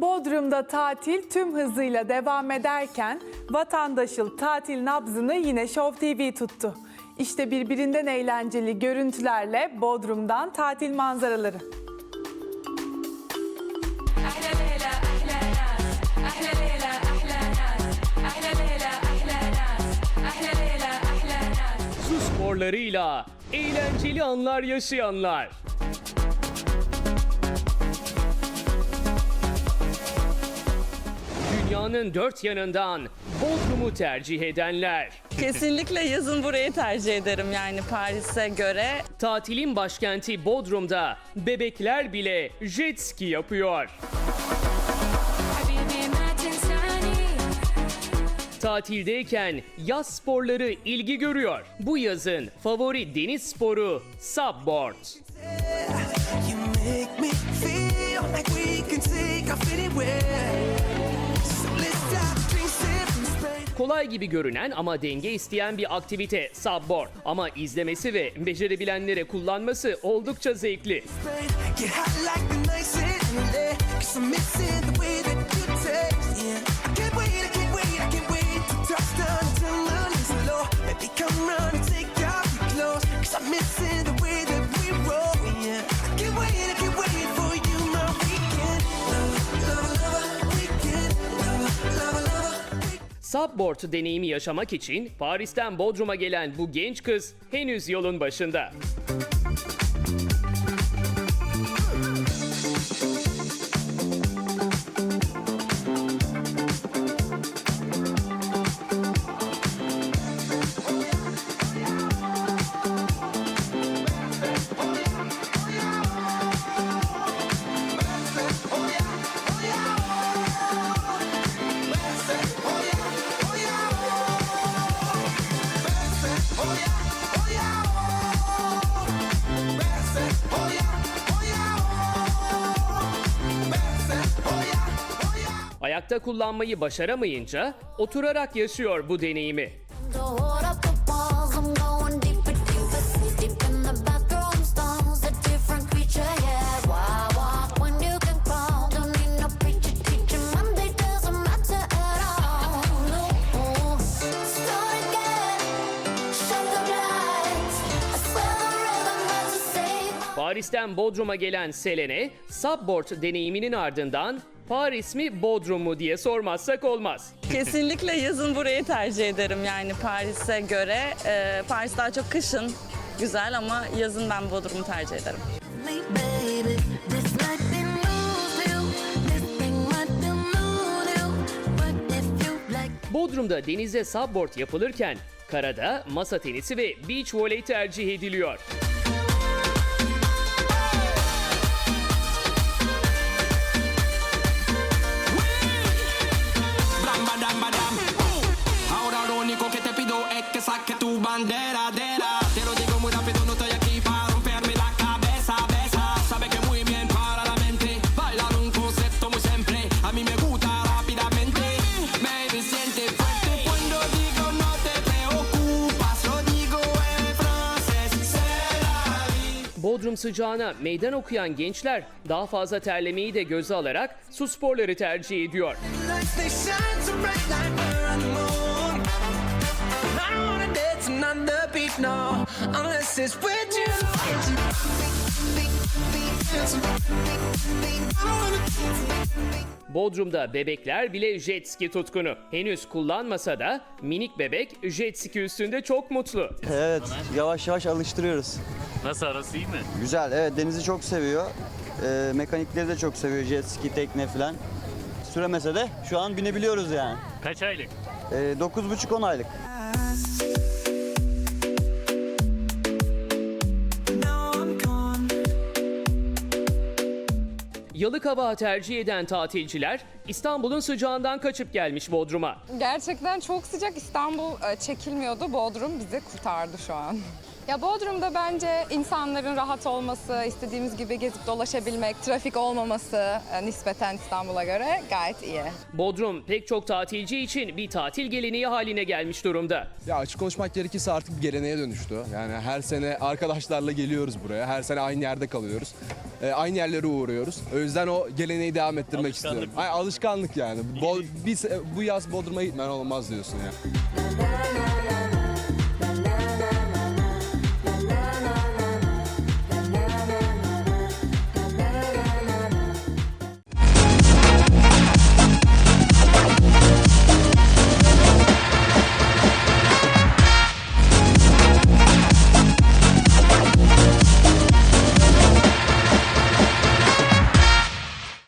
Bodrum'da tatil tüm hızıyla devam ederken vatandaşıl tatil nabzını yine Show TV tuttu. İşte birbirinden eğlenceli görüntülerle Bodrum'dan tatil manzaraları. Su sporlarıyla eğlenceli anlar yaşayanlar. Dünyanın dört yanından Bodrum'u tercih edenler. Kesinlikle yazın burayı tercih ederim yani Paris'e göre. Tatilin başkenti Bodrum'da bebekler bile jet ski yapıyor. Tatildeyken yaz sporları ilgi görüyor. Bu yazın favori deniz sporu subboard. You make me Kolay gibi görünen ama denge isteyen bir aktivite subboard. Ama izlemesi ve becerebilenlere kullanması oldukça zevkli. Get Subboard deneyimi yaşamak için Paris'ten Bodrum'a gelen bu genç kız henüz yolun başında. I swear the rhythm has a save. Paris'ten Bodrum'a gelen Selene, subboard deneyiminin ardından Paris mi Bodrum mu diye sormazsak olmaz. Kesinlikle yazın burayı tercih ederim yani Paris'e göre. Ee, Paris daha çok kışın güzel ama yazın ben Bodrum'u tercih ederim. Bodrum'da denize subboard yapılırken karada masa tenisi ve beach volley tercih ediliyor. Bodrum sıcağına meydan okuyan gençler daha fazla terlemeyi de göze alarak su sporları tercih ediyor. Bodrum'da bebekler bile jet ski tutkunu. Henüz kullanmasa da minik bebek jet ski üstünde çok mutlu. Evet, yavaş yavaş alıştırıyoruz. Nasıl arası iyi mi? Güzel, evet denizi çok seviyor. Ee, mekanikleri de çok seviyor, jet ski, tekne falan. Süremese de şu an binebiliyoruz yani. Kaç aylık? Ee, 9,5-10 aylık. Yalık hava tercih eden tatilciler İstanbul'un sıcağından kaçıp gelmiş Bodrum'a. Gerçekten çok sıcak. İstanbul e, çekilmiyordu. Bodrum bizi kurtardı şu an. Ya Bodrum'da bence insanların rahat olması, istediğimiz gibi gezip dolaşabilmek, trafik olmaması e, nispeten İstanbul'a göre gayet iyi. Bodrum pek çok tatilci için bir tatil geleneği haline gelmiş durumda. Ya açık konuşmak gerekirse artık bir geleneğe dönüştü. Yani her sene arkadaşlarla geliyoruz buraya. Her sene aynı yerde kalıyoruz. Ee, aynı yerlere uğruyoruz. O yüzden o geleneği devam ettirmek Alışkanlık istiyorum. Ay, alışkanlık yani. Bo- bir se- bu yaz Bodrum'a gitmen olmaz diyorsun ya.